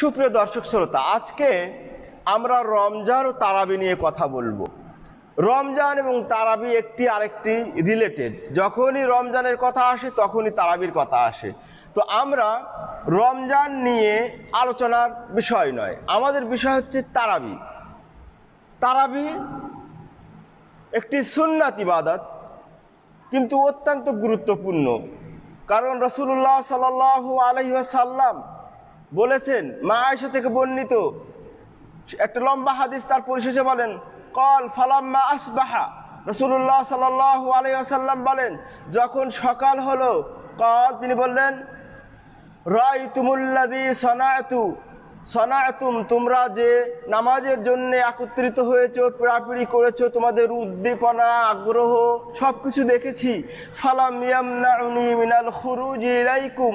সুপ্রিয় দর্শক শ্রোতা, আজকে আমরা রমজান ও তারাবি নিয়ে কথা বলব। রমজান এবং তারাবি একটি আরেকটি রিলেটেড যখনই রমজানের কথা আসে, তখনই তারাবির কথা আসে। তো আমরা রমজান নিয়ে আলোচনার বিষয় নয়, আমাদের বিষয় হচ্ছে তারাবি। তারাবি একটি সুন্নাত ইবাদত, কিন্তু অত্যন্ত গুরুত্বপূর্ণ। কারণ রসুল্লাহ সাল আলহিসাল্লাম বলেছেন, মা আয়সা থেকে বর্ণিত। একটা লম্বা হাদিস তার পরিশেষে বলেন, কল ফালাম্মা আসবাহা। রসুল্লাহ সাল আলহিহাসাল্লাম বলেন, যখন সকাল হলো, কল তিনি বললেন রাই তুমুল্লাদি সনায়তু সনায়তুম তোমরা যে নামাজের জন্য একত্রিত হয়েছো পড়াপিড়ি করেছ, তোমাদের উদ্দীপনা, আগ্রহ সব কিছু দেখেছি। ফালাম ইয়ামনাউনি মিনাল খুরুজ ইলাইকুম।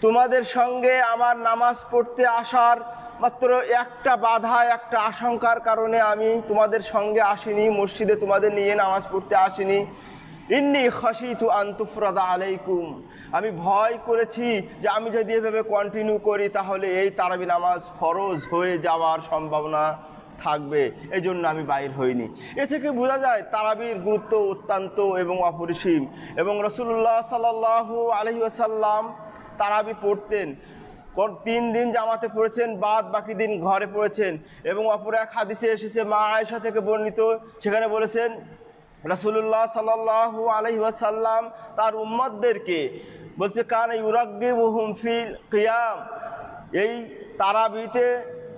তোমাদের সঙ্গে আমার নামাজ পড়তে আসার মাত্র একটা বাধা, একটা আশঙ্কার কারণে আমি তোমাদের সঙ্গে আসিনি, মসজিদে তোমাদের নিয়ে নামাজ পড়তে আসিনি। ইন্নি খাসিতু আন্তুফরাদা আলাইকুম। আমি ভয় করেছি যে আমি যদি এভাবে কন্টিনিউ করি তাহলে এই তারাবি নামাজ ফরজ হয়ে যাওয়ার সম্ভাবনা থাকবে। এই জন্য আমি বাইর হইনি। এ থেকে বোঝা যায় তারাবির গুরুত্ব অত্যন্ত এবং অপরিসীম। এবং রসুল্লাহ সাল্লাহ আলহি আসাল্লাম তারাবি পড়তেন। তিন দিন জামাতে পড়েছেন, বাদ বাকি দিন ঘরে পড়েছেন এবং অপর এক হাদিসে এসেছে, মা আয়েশা থেকে বর্ণিত। সেখানে বলেছেন রাসুল্লাহ সাল্লাহ আলহি ওয়াসাল্লাম তার উম্মদদেরকে বলছে, কান ইউরাগ্গি ফিল কিয়াম। এই তারাবিতে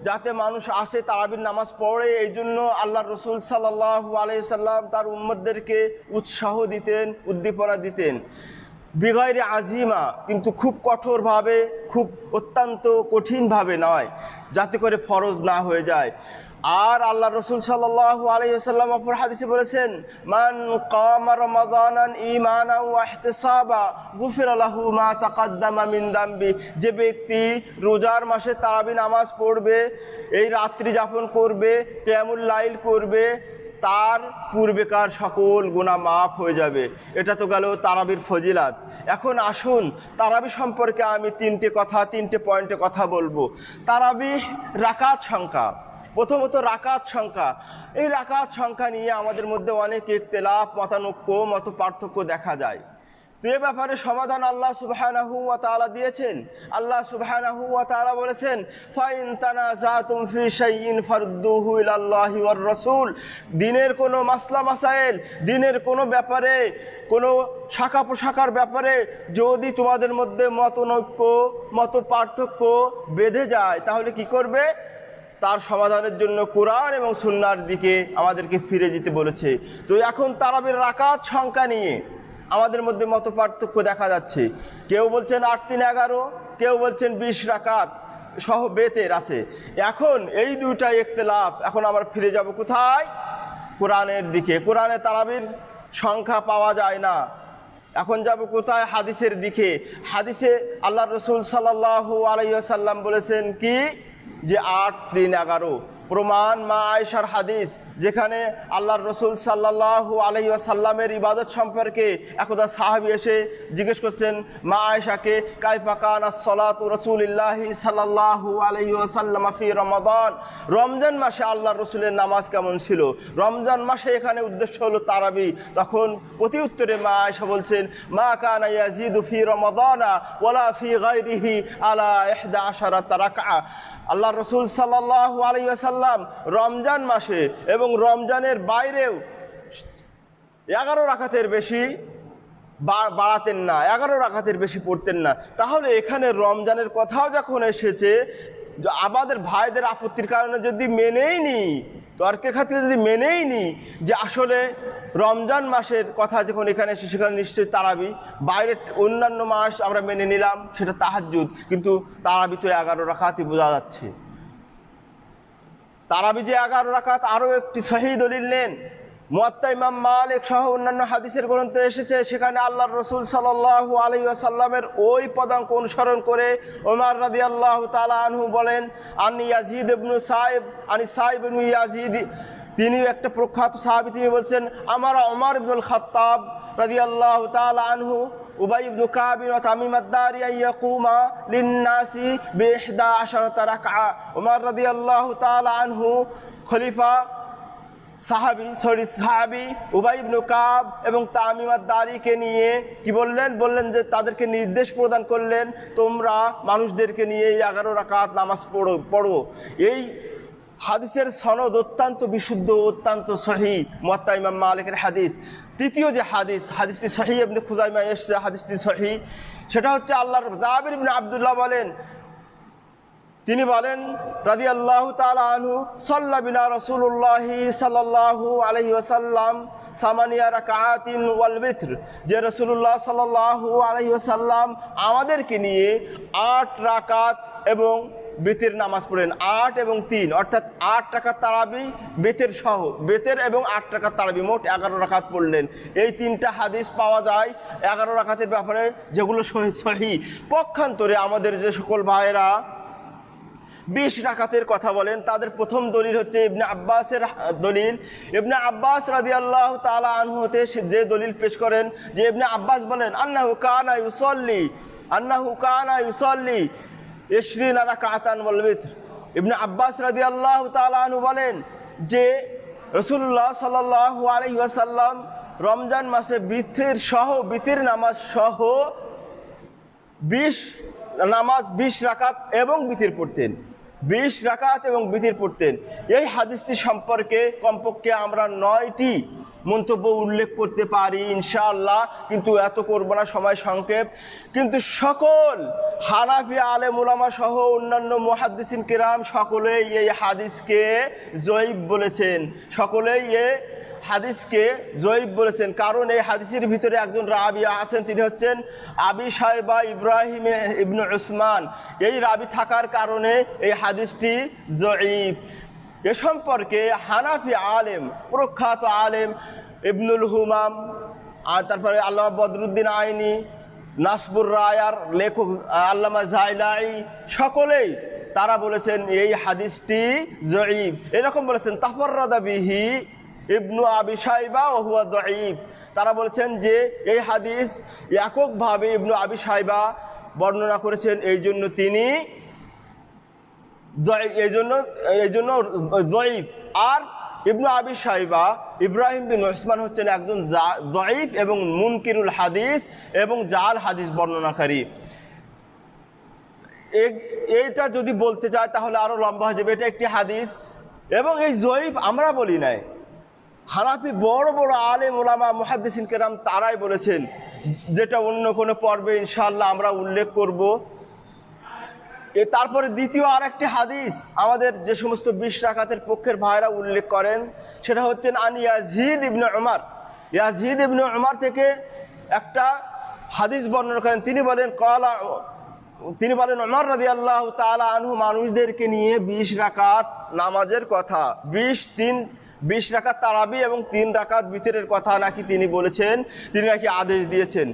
যাতে মানুষ আসে, তারাবির নামাজ পড়ে, এই জন্য আল্লাহ রসুল সাল্লাহ আলহিসাল্লাম তার উম্মদদেরকে উৎসাহ দিতেন, উদ্দীপনা দিতেন। বিগয়রে আজিমা কিন্তু খুব কঠোরভাবে, খুব অত্যন্ত কঠিনভাবে নয়, যাতে করে ফরজ না হয়ে যায়। আর আল্লাহ রসুল সাল্লাহ আলহিহাল্লাম অপর হাদিসে বলেছেন, মান কামা রমাদানান ইমানা ওয়া ইহতিসাবা, গুফির লাহু মা তাকাদ্দামা মিন দামবি। যে ব্যক্তি রোজার মাসে তারাবি নামাজ পড়বে, এই রাত্রি যাপন করবে কেমুল লাইল করবে তার পূর্বেকার সকল গুণা মাফ হয়ে যাবে। এটা তো গেল তারাবির ফজিলাত। এখন আসুন, তারাবি সম্পর্কে আমি তিনটে কথা, তিনটে পয়েন্টে কথা বলব। তারাবি রাকাত সংখ্যা। প্রথমত রাকাত সংখ্যা। এই রাকাত সংখ্যা নিয়ে আমাদের মধ্যে অনেক একতেলাপ মতানৈক্য মত পার্থক্য দেখা যায়। এ ব্যাপারে সমাধান আল্লাহ সুবহানাহু তাআলা দিয়েছেন, আল্লাহ সুবহানাহু ওয়া তাআলা বলেছেন, ফাইন তানাজাতুম ফি শাইইন ফারদ্দুহু ইলাল্লাহি ওয়ার রাসূল। দিনের কোনো মাসলা মাসাইল, দিনের কোনো ব্যাপারে, কোনো শাখা পোশাকার ব্যাপারে যদি তোমাদের মধ্যে মতনৈক্য মত পার্থক্য বেঁধে যায়, তাহলে কি করবে? তার সমাধানের জন্য কোরআন এবং সুন্নার দিকে আমাদেরকে ফিরে যেতে বলেছে। তো এখন তারাবের রাকাত সংখ্যা নিয়ে আমাদের মধ্যে মত পার্থক্য দেখা যাচ্ছে। কেউ বলছেন আট, তিন, এগারো, কেউ বলছেন বিশ রাকাত সহ বেতের আছে। এখন এই দুইটা একতেলাফ এখন আমরা ফিরে যাব কোথায়? কোরআনের দিকে। কোরআনে তারাবির সংখ্যা পাওয়া যায় না। এখন যাব কোথায়? হাদিসের দিকে। হাদিসে আল্লাহ রসুল সাল্লাহ আলাইসাল্লাম বলেছেন কি? যে আট, তিন, এগারো। প্রমাণ মা আয়সার হাদিস, যেখানে আল্লাহর রসুল সাল্লাহ আলাইসাল্লামের ইবাদত সম্পর্কে একদা সাহাবি এসে জিজ্ঞেস করছেন, মা আয়সাকে কাইফাকান সলাত রসুলিল্লাহি সাল্লাহ আলাইসাল্লাম ফি রমাদান? রমজান মাসে আল্লাহ রসুলের নামাজ কেমন ছিল? রমজান মাসে এখানে উদ্দেশ্য হলো তারাবি। তখন প্রতি উত্তরে মা আয়সা বলছেন, মা কানা ইয়াজিদু ফি রমাদানা ওয়ালা ফি গাইরিহি আলা ইহদা আশারা তারাকা আল্লাহ রসুল সাল্লাহ আলাইসাল্লাম রমজান মাসে এবং রমজানের বাইরেও এগারো রাখাতের বেশি বাড়াতেন না, এগারো রাখাতের বেশি পড়তেন না। তাহলে এখানে রমজানের কথাও যখন এসেছে আমাদের ভাইদের আপত্তির কারণে যদি মেনেই নি, তর্কের খাতিরে যদি মেনেই নি যে আসলে রমজান মাসের কথা যখন এখানে এসে সেখানে নিশ্চয়ই তারাবি। বাইরের অন্যান্য মাস আমরা মেনে নিলাম, সেটা তাহাজুদ কিন্তু তারাবি তো এগারো রাখাতই বোঝা যাচ্ছে। তারাবি যে এগারো রাখাত আরও একটি সহি দলিল নেন। মুয়াত্তা ইমাম মালিক সহ অন্যান্য হাদিসের গ্রন্থে এসেছে, সেখানে আল্লাহর রসুল সাল্লাল্লাহু আলাইহি ওয়াসাল্লামের ওই পদাঙ্ক অনুসরণ করে ওমর আল্লাহ তালা আনহু বলেন, আনি ইয়াজিদ ইবনু সাইব, আনি ইবনু ইয়াজিদ তিনি একটা প্রখ্যাত সাহাবী, তিনি বলছেন, আমার ওমর ইবনুল খাত্তাব রাদিয়াল্লাহু তাআলা আনহু ওমর আনহু খলিফা, সাহাবি, সরি, সাহাবি নিয়ে কি বললেন? বললেন যে, তাদেরকে নির্দেশ প্রদান করলেন, তোমরা মানুষদেরকে নিয়ে এই এগারো রাকাত নামাজ পড়ো পড়ো। এই হাদিসের সনদ অত্যন্ত বিশুদ্ধ অত্যন্ত সহি মোয়াত্তা ইমাম মালিকের হাদিস। তৃতীয় যে হাদিস, হাদিসটি সহি এমনি খুজাইমা এসছে, হাদিসটি সহি। সেটা হচ্ছে আল্লাহর জাবির আবদুল্লাহ বলেন, তিনি বলেন রাজি আল্লাহ আনহু, সাল্লা বিনা রসুল্লাহি সাল্লাহু আলহি ওসাল্লাম সামানিয়া রাকাতিন ওয়াল যে রসুল্লাহ সাল্লাহু আলহি ওসাল্লাম আমাদেরকে নিয়ে আট রাকাত এবং বেতের নামাজ পড়েন। আট এবং তিন, অর্থাৎ আট টাকার তারাবি, বেতের সহ। বেতের এবং আট টাকার তারাবি, মোট এগারো রাকাত পড়লেন। এই তিনটা হাদিস পাওয়া যায় এগারো রাকাতের ব্যাপারে, যেগুলো সহি পক্ষান্তরে আমাদের যে সকল ভাইয়েরা বিশ রাকাতের কথা বলেন, তাদের প্রথম দলিল হচ্ছে ইবনে আব্বাসের দলিল। ইবনে আব্বাস রাজি আল্লাহ তালা আনহু হতে যে দলিল পেশ করেন, যে ইবনে আব্বাস বলেন, আন্নাহু কানা ইউসল্লি, আন্নাহু কানা ইউসল্লি। ইবনে আব্বাস রাজি আল্লাহ তালা বলেন যে রসুল্লাহ সাল্লাল্লাহু আলাইহি ওয়াসাল্লাম রমজান মাসে বিথের সহ, বিথের নামাজ সহ বিশ নামাজ বিশ রাকাত এবং বিতির পড়তেন। বিশ রাকাত এবং বিতির পড়তেন। এই হাদিসটি সম্পর্কে কমপক্ষে আমরা নয়টি মন্তব্য উল্লেখ করতে পারি, ইনশাআল্লাহ, কিন্তু এত করব না, সময় সংক্ষেপ। কিন্তু সকল হানাফি আলেম ওলামা সহ অন্যান্য মুহাদ্দিসিন কিরাম সকলেই এই হাদিসকে জয়ীব বলেছেন। সকলেই এ হাদিসকে জয়ীব বলেছেন। কারণ এই হাদিসের ভিতরে একজন রাবিয়া আছেন, তিনি হচ্ছেন আবি সাহেবা ইব্রাহিম ইবনু উসমান। এই রাবি থাকার কারণে এই হাদিসটি জয়ীব। এ সম্পর্কে হানাফি আলেম, প্রখ্যাত আলেম ইবনুল হুমাম, আর তারপরে আল্লামা বদরুদ্দিন আইনি, নাসবুর রায়ার লেখক আল্লামা জাইলাই সকলেই তারা বলেছেন এই হাদিসটি জয়ীব এরকম বলেছেন, তাফররাদা বিহি ইবনু আবি সাইবা ও হুয়া দঈব। তারা বলেছেন যে এই হাদিস এককভাবে ইবনু আবি সাইবা বর্ণনা করেছেন এই জন্য তিনি এই জন্য এই জন্য দঈফ আর ইবনু আবি সাইবা ইব্রাহিম বিন ওসমান হচ্ছেন একজন জা- দঈফ এবং মুনকিরুল হাদিস এবং জাল হাদিস বর্ণনাকারী। এইটা যদি বলতে চায় তাহলে আরও লম্বা হয়ে যাবে। এটা একটি হাদিস এবং এই জয়ীফ আমরা বলি নাই। হানাফি বড় বড় আলেম ওলামা মুহাদ্দিসিন কেরাম তারাই বলেছেন, যেটা অন্য কোনো পর্বে ইনশাল্লাহ আমরা উল্লেখ করব। এ তারপরে দ্বিতীয় আরেকটি হাদিস আমাদের যে সমস্ত বিশ রাকাতের পক্ষের ভাইরা উল্লেখ করেন, সেটা হচ্ছেন, আন ইয়াজিদ ইবনে উমার। ইয়াজিদ ইবনে উমার থেকে একটা হাদিস বর্ণনা করেন। তিনি বলেন, কলা তিনি বলেন, উমর রাজি আল্লাহ তালা আনহু মানুষদেরকে নিয়ে বিশ রাকাত নামাজের কথা। বিশ, তিন, বিশ রাকাত তারাবি এবং তিন রাকাত বিতরের কথা নাকি তিনি বলেছেন, তিনি নাকি আদেশ দিয়েছেন।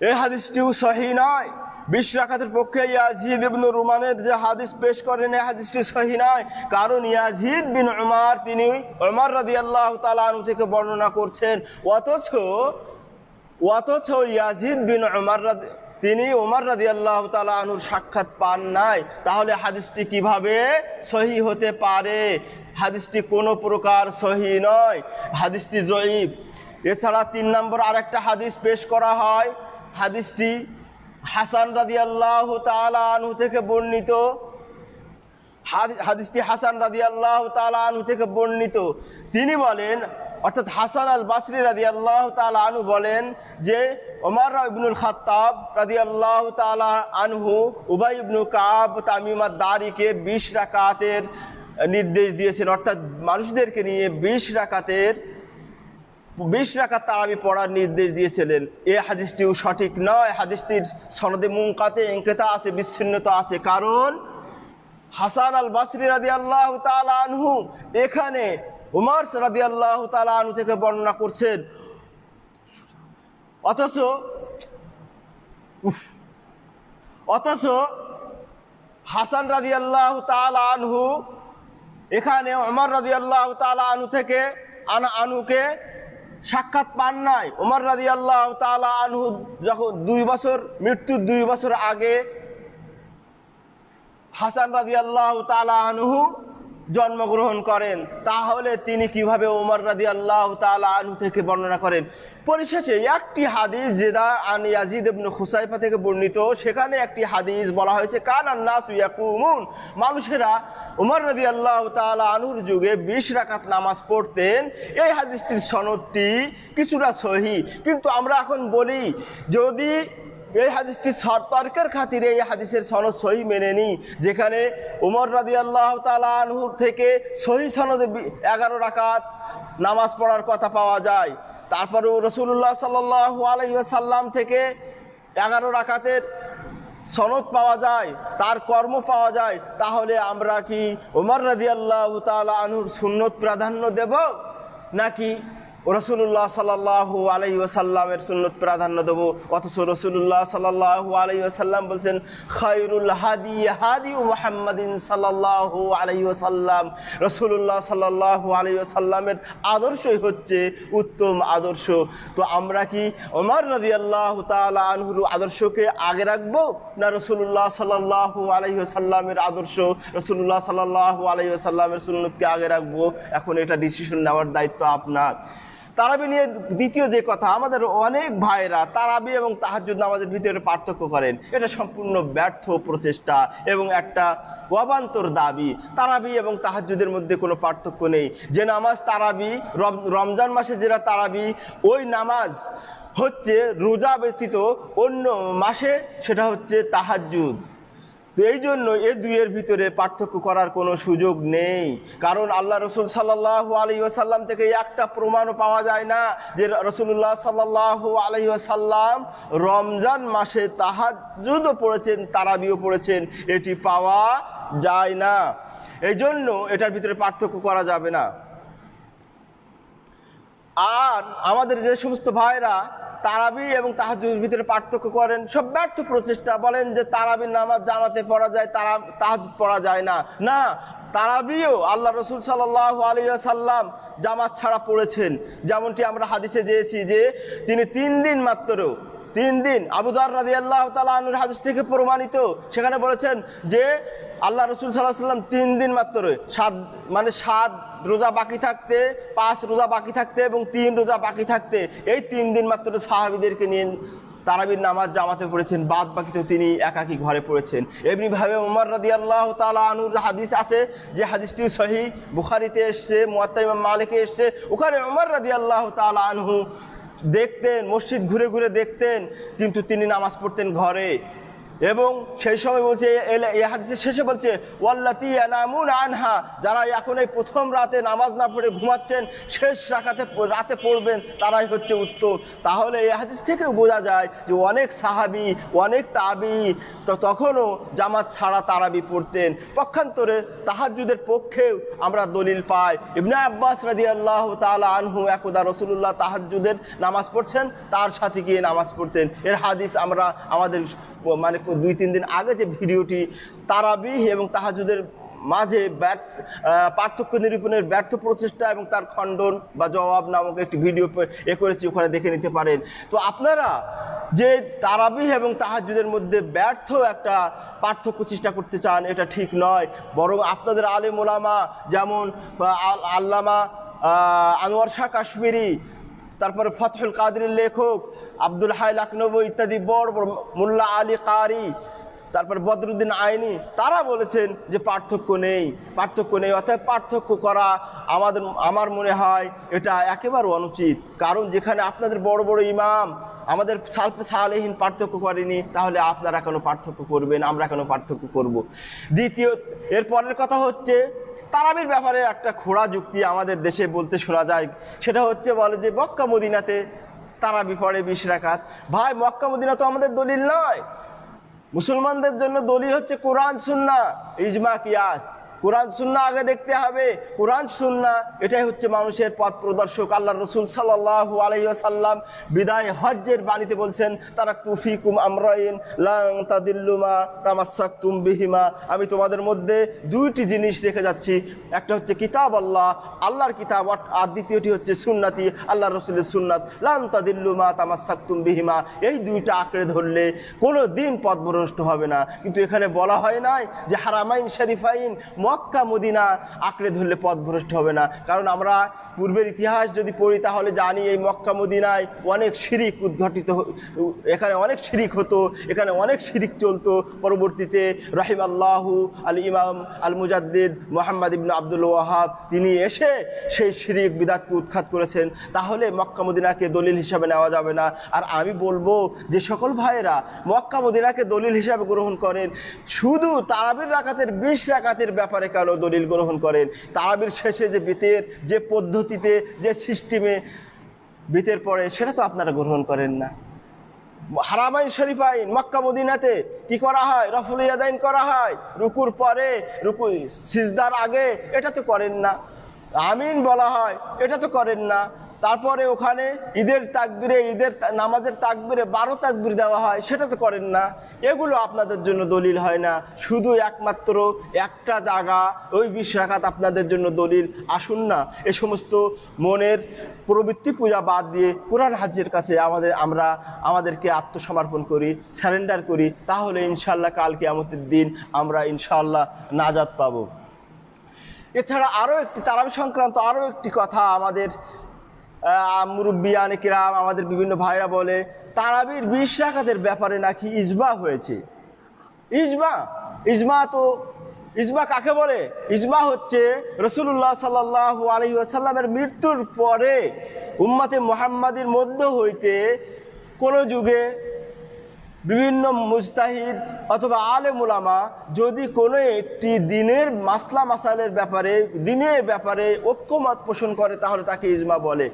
এই হাদিসটিও সহি নয়। বিশ রাকাতের পক্ষে ইয়াজিদ ইবনু রুমানের যে হাদিস পেশ করেন, এই হাদিসটি সহি নয়। কারণ ইয়াজিদ বিন উমার, তিনি উমর রাদি আল্লাহ তালু থেকে বর্ণনা করছেন, অথচ অথচ ইয়াজিদ বিন রাদি- তিনি উমর রাজি আল্লাহ তালুর সাক্ষাৎ পান নাই। তাহলে হাদিসটি কীভাবে সহি হতে পারে? হাদিসটি কোনো প্রকার সহি নয়। হাদিসটি জয়ীব। এছাড়া তিন নম্বর আরেকটা হাদিস পেশ করা হয়। হাদিসটি হাসান রাজি আল্লাহ তালু থেকে বর্ণিত, হাদি- হাদিসটি হাসান রাজি আল্লাহ আনু থেকে বর্ণিত। তিনি বলেন, অর্থাৎ হাসান আল বাসরি রাজি আল্লাহ আনু বলেন যে, ওমর ইবনুল খাত্তাব রাজি আল্লাহ তালা আনহু, উবাই ইবনু কাব তামিমাদ দারিকে বিশ রাকাতের নির্দেশ দিয়েছেন। অর্থাৎ মানুষদেরকে নিয়ে বিশ রাকাতের বিশ রাকাত তারাবি পড়ার নির্দেশ দিয়েছিলেন। এই হাদিসটিও সঠিক নয়। হাদিসটির সনদে মুঙ্কাতে এঙ্কেতা আছে, বিচ্ছিন্নতা আছে। কারণ হাসান আল বাসরি রাদি আল্লাহ আনহু এখানে উমার রাদি আল্লাহ আনহু থেকে বর্ণনা করছেন। অথচ অথচ হাসান রাজি আল্লাহ আনহু এখানে অমর রাজি আল্লাহ আনহু থেকে আনা, আনুকে সাক্ষাৎ পান নাই। ওমর রাজি আল্লাহ তালা আনহু যখন দুই বছর, মৃত্যুর দুই বছর আগে হাসান রাজি আল্লাহ তালা আনহু জন্মগ্রহণ করেন, তাহলে তিনি কীভাবে ওমর রাজি আল্লাহ তালা আনহু থেকে বর্ণনা করেন? পরিশেষে একটি হাদিস জেদা আন ইয়াজিদ ইবনে খুসাইফা থেকে বর্ণিত, সেখানে একটি হাদিস বলা হয়েছে কান আন্নাস ইয়াকুমুন মানুষেরা উমর রবি আল্লাহ তালা আনুর যুগে বিশ রাকাত নামাজ পড়তেন। এই হাদিসটির সনদটি কিছুটা সহি। কিন্তু আমরা এখন বলি, যদি এই হাদিসটি তর্কের খাতিরে এই হাদিসের সনদ সহি মেনে নিই, যেখানে উমর রাদি আল্লাহ আনহুর থেকে সহি সনদে এগারো রাকাত নামাজ পড়ার কথা পাওয়া যায়। তারপরেও রসুল্লাহ সাল্লাহ আলহিসাল্লাম থেকে এগারো রাকাতের সনদ পাওয়া যায়, তার কর্ম পাওয়া যায়, তাহলে আমরা কি ওমর রাজি আল্লাহ তালা আনুর সুন্নত প্রাধান্য দেব? নাকি রসুল্লাহ সাল্লাহ আলাই ওসাল্লামের সুন্নত প্রাধান্য দেবো। অথচ রসুল্লাহ সাল্লাহ আলাই ওসাল্লাম বলছেন খৈরুল হাদি হাদি মোহাম্মদিন সাল্লাহ আলাই ওসাল্লাম রসুল্লাহ সাল্লাহ আলাই ওসাল্লামের আদর্শই হচ্ছে উত্তম আদর্শ। তো আমরা কি ওমর রাজি আল্লাহ তালা আদর্শকে আগে রাখব, না রসুল্লাহ সাল্লাহ আলহিসাল্লামের আদর্শ রসুল্লাহ সাল্লাহ আলহিসাল্লামের সুন্নতকে আগে রাখব? এখন এটা ডিসিশন নেওয়ার দায়িত্ব আপনার। তারাবি নিয়ে দ্বিতীয় যে কথা, আমাদের অনেক ভাইরা তারাবি এবং তাহাজুদ আমাদের ভিতরে পার্থক্য করেন। এটা সম্পূর্ণ ব্যর্থ প্রচেষ্টা এবং একটা অবান্তর দাবি। তারাবি এবং তাহাজুদের মধ্যে কোনো পার্থক্য নেই। যে নামাজ তারাবি, রম- রমজান মাসে যেটা তারাবি, ওই নামাজ হচ্ছে রোজা ব্যতীত অন্য মাসে সেটা হচ্ছে তাহাজ্জুদ। তো এই জন্য এ দুইয়ের ভিতরে পার্থক্য করার কোনো সুযোগ নেই। কারণ আল্লাহ রসুল সাল্লাহ আলী ওয়াসাল্লাম থেকে একটা প্রমাণও পাওয়া যায় না যে রসুল্লাহ সাল্লাহ আলী ওয়াসাল্লাম রমজান মাসে তাহাজুদও পড়েছেন, তারাবিও পড়েছেন, এটি পাওয়া যায় না। এই জন্য এটার ভিতরে পার্থক্য করা যাবে না। আর আমাদের যে সমস্ত ভাইরা তারাবি এবং তাহাজুদের ভিতরে পার্থক্য করেন, সব ব্যর্থ প্রচেষ্টা। বলেন যে তারাবির নামাজ জামাতে পড়া যায়, তারা তাহাজুদ পড়া যায় না। না, তারাবিও আল্লাহ রসুল সাল্লাহ আলী সাল্লাম জামাত ছাড়া পড়েছেন। যেমনটি আমরা হাদিসে যেয়েছি যে তিনি তিন দিন মাত্র, তিন দিন আবুদার রাজি আল্লাহ তালুর হাদিস থেকে প্রমাণিত। সেখানে বলেছেন যে আল্লাহ রসুল সাল্লাহ সাল্লাম তিন দিন মাত্র, সাত মানে সাত রোজা বাকি থাকতে, পাঁচ রোজা বাকি থাকতে এবং তিন রোজা বাকি থাকতে, এই তিন দিন মাত্র সাহাবিদেরকে নিয়ে তারাবির নামাজ জামাতে পড়েছেন, বাদ বাকি তো তিনি একাকি ঘরে পড়েছেন। এমনিভাবে উমর রাদি আল্লাহ তালা আনুর হাদিস আছে, যে হাদিসটি সহি বুখারিতে এসছে মোয়াত্তাইমাম মালিকে এসছে। ওখানে উমর রাদি আল্লাহ তালা আনহু দেখতেন, মসজিদ ঘুরে ঘুরে দেখতেন, কিন্তু তিনি নামাজ পড়তেন ঘরে। এবং সেই সময় বলছে এ- শেষে বলছে আনহা যারা এখন এই প্রথম রাতে নামাজ না পড়ে ঘুমাচ্ছেন, শেষ রাখাতে রাতে পড়বেন, তারাই হচ্ছে উত্তম তাহলে এই হাদিস থেকেও বোঝা যায় যে অনেক সাহাবি, অনেক তাবি, তো তখনও জামাত ছাড়া তারাবি পড়তেন। পক্ষান্তরে তাহাজুদের পক্ষেও আমরা দলিল পাই। ইবনে আব্বাস রাদি আল্লাহ তালা আনহু একদা রসুল্লাহ তাহাজুদের নামাজ পড়ছেন, তার সাথে গিয়ে নামাজ পড়তেন। এর হাদিস আমরা আমাদের মানে দুই, তিন দিন আগে যে ভিডিওটি তারাবিহ এবং তাহাজুদের মাঝে ব্যর্থ পার্থক্য নিরূপণের ব্যর্থ প্রচেষ্টা এবং তার খণ্ডন বা জবাব নামক একটি ভিডিও এ করেছি, ওখানে দেখে নিতে পারেন। তো আপনারা যে তারাবিহ এবং তাহাজুদের মধ্যে ব্যর্থ একটা পার্থক্য চেষ্টা করতে চান, এটা ঠিক নয়। বরং আপনাদের আলে মোলামা যেমন আল- আল্লামা আনোয়ার শাহ কাশ্মীরি, তারপরে ফতহুল কাদিরের লেখক আব্দুল হাই লাকনবী ইত্যাদি বড় বড় মোল্লা আলী কারি, তারপর বদরুদ্দিন আইনি, তারা বলেছেন যে পার্থক্য নেই পার্থক্য নেই অর্থাৎ পার্থক্য করা আমাদের, আমার মনে হয় এটা একেবারে অনুচিত কারণ যেখানে আপনাদের বড় বড় ইমাম আমাদের সালফে সালেহীন পার্থক্য করেনি, তাহলে আপনারা কেন পার্থক্য করবেন, আমরা কেন পার্থক্য করব। দ্বিতীয়, এর পরের কথা হচ্ছে, তারাবির ব্যাপারে একটা খোড়া যুক্তি আমাদের দেশে বলতে শোনা যায় সেটা হচ্ছে বলে যে বক্কা মদিনাতে তারাবি পড়ে বিশ রাখাত ভাই, মক্কা, মদিনা তো আমাদের দলিল নয়। মুসলমানদের জন্য দলিল হচ্ছে কোরআন সুন্না ইজমা, কিয়াস। কোরআন সুন্না আগে দেখতে হবে। কোরআন সুন্না, এটাই হচ্ছে মানুষের পথ প্রদর্শক। আল্লাহ রসুল সাল্লাহ আলহিসাল্লাম বিদায় হজ্জের বাণীতে বলছেন, তারা তুফিকুম আমরাইন লাং তাদিল্লুমা তামাসাক তুম বিহিমা। আমি তোমাদের মধ্যে দুইটি জিনিস রেখে যাচ্ছি। একটা হচ্ছে কিতাব আল্লাহ, আল্লাহর কিতাব আর- দ্বিতীয়টি হচ্ছে সুন্নাতি আল্লাহ রসুলের সুন্নাত। লাং তাদিল্লুমা তামাসাক তুম বিহিমা। এই দুইটা আঁকড়ে ধরলে কোনো দিন পথভ্রষ্ট হবে না। কিন্তু এখানে বলা হয় নাই যে হারামাইন, শরীফাইন মক্কা, মদিনা আঁকড়ে ধরলে পথভ্রষ্ট হবে না। কারণ আমরা পূর্বের ইতিহাস যদি পড়ি, তাহলে জানি এই মক্কা, মদিনায় অনেক শিরিক উদ্ঘটিত এখানে অনেক শিরিক হতো, এখানে অনেক শিরিক চলতো। পরবর্তীতে রহিম আল্লাহু আল ইমাম আল মুজাদ্দিদ মোহাম্মদ ইবনু আব্দুল ওয়াহাব, তিনি এসে সেই শিরিক বিদাতকে উৎখাত করেছেন। তাহলে মক্কা, মদিনাকে দলিল হিসাবে নেওয়া যাবে না। আর আমি বলব যে সকল ভাইয়েরা মক্কা, মদিনাকে দলিল হিসাবে গ্রহণ করেন। শুধু তারাবির রাকাতের, বিশ রাকাতের ব্যাপারে কেন দলিল গ্রহণ করেন। তারাবির শেষে যে বিতের যে পদ্ধতিতে, যে সিস্টেমে বিতের পরে, সেটা তো আপনারা গ্রহণ করেন না। হারামাইন শরীফাইন মক্কা, মদিনাতে কি করা হয়? রফুল ইয়াদাইন করা হয়। রুকুর পরে, রুকু, সিজদার আগে, এটা তো করেন না। আমিন বলা হয়, এটা তো করেন না। তারপরে ওখানে ঈদের তাকবিরে, ঈদের নামাজের তাকবিরে বারো তাকবির দেওয়া হয়, সেটা তো করেন না। এগুলো আপনাদের জন্য দলিল হয় না। শুধু একমাত্র একটা জায়গা, ওই বিশ রাখাত আপনাদের জন্য দলিল। আসুন না, এ সমস্ত মনের প্রবৃত্তি পূজা বাদ দিয়ে কোরআন হাজির কাছে আমাদের আমরা আমাদেরকে আত্মসমর্পণ করি স্যারেন্ডার করি, তাহলে ইনশাল্লাহ কালকে আমাদের দিন আমরা ইনশাল্লাহ নাজাত পাবো। এছাড়া আরও একটি, তারাবি সংক্রান্ত আরও একটি কথা আমাদের মুরব্বিয়ান কিরাম, আমাদের বিভিন্ন ভাইরা বলে, তারাবির বিশ রাখাতের ব্যাপারে নাকি ইজবা হয়েছে। ইজমা ইজমা তো, ইজমা কাকে বলে? ইজমা হচ্ছে রসুল্লাহ সাল্লাহ আলহি আসাল্লামের মৃত্যুর পরে উম্মাতে মোহাম্মাদের মধ্য হইতে কোনো যুগে বিভিন্ন মুস্তাহিদ অথবা আলে মুলামা যদি কোনো একটি দিনের মাসলা মাসালের ব্যাপারে, দিনের ব্যাপারে ঐক্যমত পোষণ করে, তাহলে তাকে ইজমা বলে।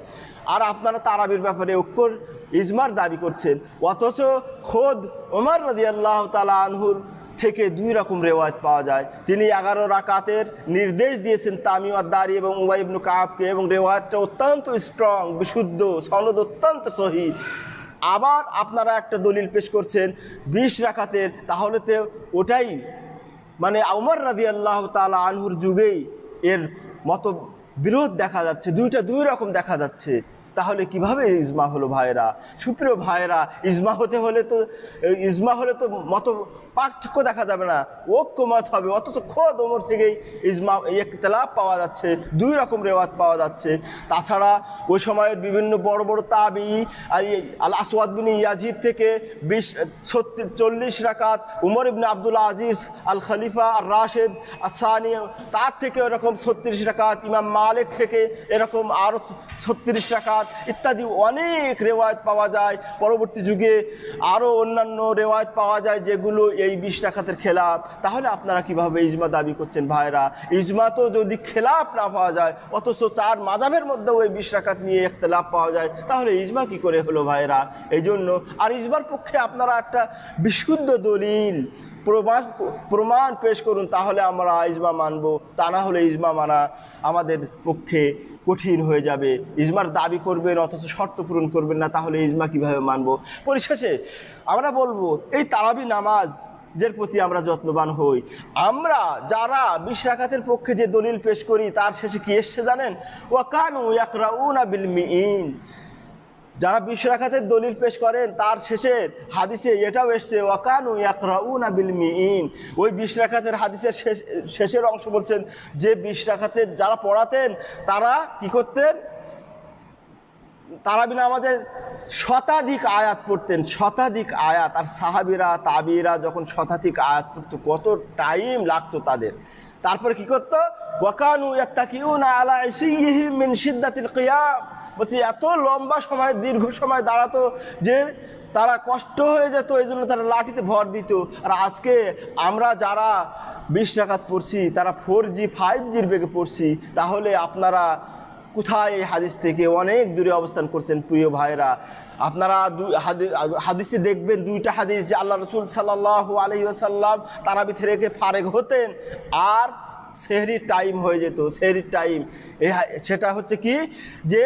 আর আপনারা তারাবির ব্যাপারে ঐক্যর ইজমার দাবি করছেন। অথচ খোদ ওমর রাজি আল্লাহ তালা আনহুর থেকে দুই রকম রেওয়ায়ত পাওয়া যায়। তিনি এগারো রাকাতের নির্দেশ দিয়েছেন তামিমাদ্দারি এবং উবাইবনু কাবকে এবং রেওয়ায়তটা অত্যন্ত স্ট্রং বিশুদ্ধ, সনদ অত্যন্ত সহি। আবার আপনারা একটা দলিল পেশ করছেন, বিশ রাখাতের তাহলে তো ওটাই। মানে উমর রাজি আল্লাহ তালা আনহুর যুগেই এর মতো বিরোধ দেখা যাচ্ছে, দুইটা দুই রকম দেখা যাচ্ছে। তাহলে কীভাবে ইজমা হলো ভাইরা? সুপ্রিয় ভাইরা, ইজমা হতে হলে তো, ইজমা হলে তো মত পার্থক্য দেখা যাবে না। ঐক্যমত হবে, অথচ খোদ ওমর থেকেই ইজমা একতলাপ পাওয়া যাচ্ছে, দুই রকম রেওয়াজ পাওয়া যাচ্ছে। তাছাড়া ওই সময়ের বিভিন্ন বড় বড় তাবি, আর আল আসওয়াদ ইয়াজিদ থেকে বিশ, ছত্রিশ, চল্লিশ রাকাত, উমর ইবনে আব্দুল আজিজ আল খলিফা আর রাশেদ আসানি তার থেকে ওরকম ছত্রিশ রাকাত, ইমাম মালিক থেকে এরকম আরও ছত্রিশ রাকাত ইত্যাদি অনেক রেওয়ায়ত পাওয়া যায়। পরবর্তী যুগে আরও অন্যান্য রেওয়ায়ত পাওয়া যায় যেগুলো এই বিশ রাকাতের খেলাফ। তাহলে আপনারা কীভাবে ইজমা দাবি করছেন ভাইরা? ইজমা তো যদি খেলাপ না পাওয়া যায়, অথচ চার মাজাবের মধ্যেও এই বিশ রাকাত নিয়ে ইখতলাফ পাওয়া যায়, তাহলে ইজমা কি করে হলো ভাইরা? এই জন্য আর ইজমার পক্ষে আপনারা একটা বিশুদ্ধ দলিল, প্রমাণ প্রমাণ পেশ করুন, তাহলে আমরা ইজমা মানবো। তা না হলে ইজমা মানা আমাদের পক্ষে কঠিন হয়ে যাবে। ইজমার দাবি করবেন, অথচ শর্ত পূরণ করবেন না, তাহলে ইজমা কীভাবে মানব? পরিশেষে আমরা বলব, এই তারাবি নামাজ যের প্রতি আমরা যত্নবান হই। আমরা যারা বিশ্বাখাতের পক্ষে যে দলিল পেশ করি, তার শেষে কি এসছে জানেন? ওয়াকানু ইয়াকরাউনা বিল মিইন যারা বিশ রাখাতের দলিল পেশ করেন, তার শেষের হাদিসে এটাও এসছে, ওয়াকানু ইয়াকরাউনা বিল মিইন ওই বিশ রাখাতের হাদিসের শেষ, শেষের অংশ বলছেন যে বিশ রাখাতের যারা পড়াতেন, তারা কি করতেন? তারাবি আমাদের শতাধিক আয়াত পড়তেন, শতাধিক আয়াত। আর সাহাবিরা, তাবিরা যখন শতাধিক আয়াত পড়তো, কত টাইম লাগতো তাদের। তারপরে কি করতো? ওয়াকানু ইয়াত্তাকিউনা আলা ইসিহিম মিন শিদ্দাতিল কিয়াম। বলছি, এত লম্বা সময়, দীর্ঘ সময় দাঁড়াতো যে তারা কষ্ট হয়ে যেত, এই জন্য তারা লাঠিতে ভর দিত। আর আজকে আমরা যারা বিশ রাকাত পড়ছি, তারা ফোর জি ফাইভ জির বেগে পড়ছি, তাহলে আপনারা কোথায় এই হাদিস থেকে অনেক দূরে অবস্থান করছেন, প্রিয় ভাইরা আপনারা হাদিসে দেখবেন দুইটা হাদিস যে আল্লাহ রসুল সাল্লাহ আসাল্লাম তারাবি থেকে ফারেক হতেন, আর সেহরির টাইম হয়ে যেত, সেহরির টাইম এ সেটা হচ্ছে কি? যে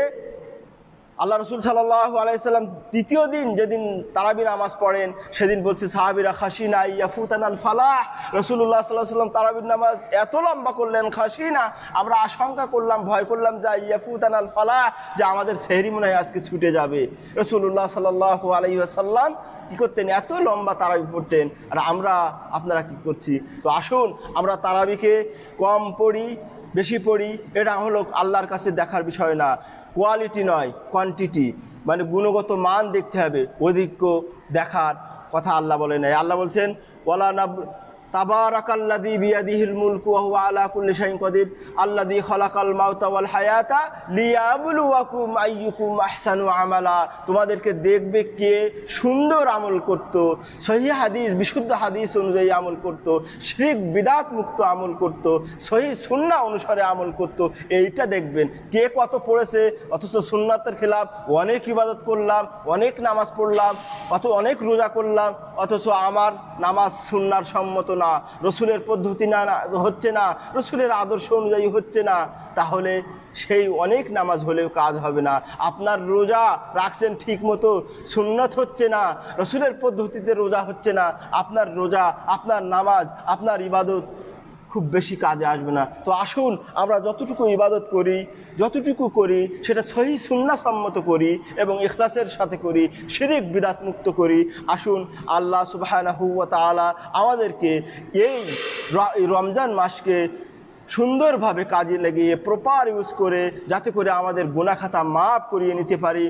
আল্লাহ রসুল সাল্লাহ আলাইসাল্লাম তৃতীয় দিন যেদিন তারাবি নামাজ পড়েন, সেদিন বলছে, সাহাবিরা খাসিনা ইয়াফুতান আল ফালাহ রসুল্লাহ সাল্লাহ সাল্লাম তারাবির নামাজ এত লম্বা করলেন খাসিনা আমরা আশঙ্কা করলাম, ভয় করলাম যা ইয়াফুতান আল ফালাহ যে আমাদের সেহরি মনে হয় আজকে ছুটে যাবে। রসুল্লাহ সাল্লাহ আলাইসাল্লাম কি করতেন? এত লম্বা তারাবি পড়তেন, আর আমরা, আপনারা কি করছি? তো আসুন, আমরা তারাবিকে কম পড়ি বেশি পড়ি, এটা হলো আল্লাহর কাছে দেখার বিষয় না। কোয়ালিটি নয় কোয়ান্টিটি মানে গুণগত মান দেখতে হবে, অধিক্য দেখার কথা আল্লাহ বলে নাই। আল্লাহ বলছেন ওলা আলা কুল্লি ওয়াল হায়াতা আমালা। তোমাদেরকে দেখবে কে সুন্দর আমল করত, সহি হাদিস, বিশুদ্ধ হাদিস অনুযায়ী আমল করত, শিরিক, বিদাত মুক্ত আমল করত, সহি সুন্না অনুসারে আমল করত, এইটা দেখবেন। কে কত পড়েছে, অথচ সুন্নাতের খেলাফ, অনেক ইবাদত করলাম, অনেক নামাজ পড়লাম অত অনেক রোজা করলাম, অথচ আমার নামাজ সুন্নার সম্মত না, রসুলের পদ্ধতি না হচ্ছে না, রসুলের আদর্শ অনুযায়ী হচ্ছে না, তাহলে সেই অনেক নামাজ হলেও কাজ হবে না। আপনার রোজা রাখছেন ঠিক মতো সুন্নত হচ্ছে না, রসুলের পদ্ধতিতে রোজা হচ্ছে না, আপনার রোজা, আপনার নামাজ, আপনার ইবাদত খুব বেশি কাজে আসবে না। তো আসুন, আমরা যতটুকু ইবাদত করি, যতটুকু করি, সেটা সহি সম্মত করি এবং ইখলাসের সাথে করি, শিরিক, বিদাত মুক্ত করি। আসুন, আল্লাহ সুবাহানাহু ওয়া তাআলা আমাদেরকে এই রমজান মাসকে সুন্দরভাবে কাজে লাগিয়ে প্রপার ইউজ করে, যাতে করে আমাদের গুণাখাতা মাফ করিয়ে নিতে পারি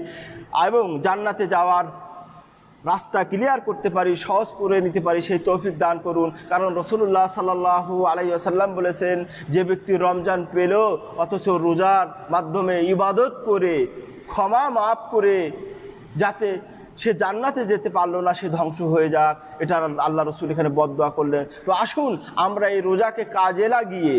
এবং জান্নাতে যাওয়ার রাস্তা ক্লিয়ার করতে পারি, সহজ করে নিতে পারি, সেই তৌফিক দান করুন। কারণ রসুল্লাহ সাল্লাহু আলাই আসাল্লাম বলেছেন, যে ব্যক্তি রমজান পেল, অথচ রোজার মাধ্যমে ইবাদত করে, ক্ষমা মাফ করে, যাতে সে জান্নাতে যেতে পারল না, সে ধ্বংস হয়ে যাক। এটা আল্লাহ রসুল এখানে বদদোয়া করলেন। তো আসুন, আমরা এই রোজাকে কাজে লাগিয়ে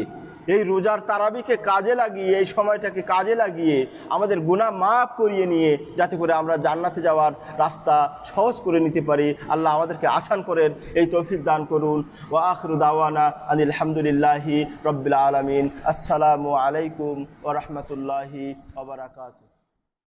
এই রোজার তারাবিকে কাজে লাগিয়ে, এই সময়টাকে কাজে লাগিয়ে, আমাদের গুণা মাফ করিয়ে নিয়ে, যাতে করে আমরা জান্নাতে যাওয়ার রাস্তা সহজ করে নিতে পারি। আল্লাহ আমাদেরকে আসান করেন। এই তৌফিক দান করুন। ও আখরু দাওয়ানা আলহামদুলিল্লাহি রব্বিল আলমিন। আসসালামু আলাইকুম ও রহমতুল্লাহি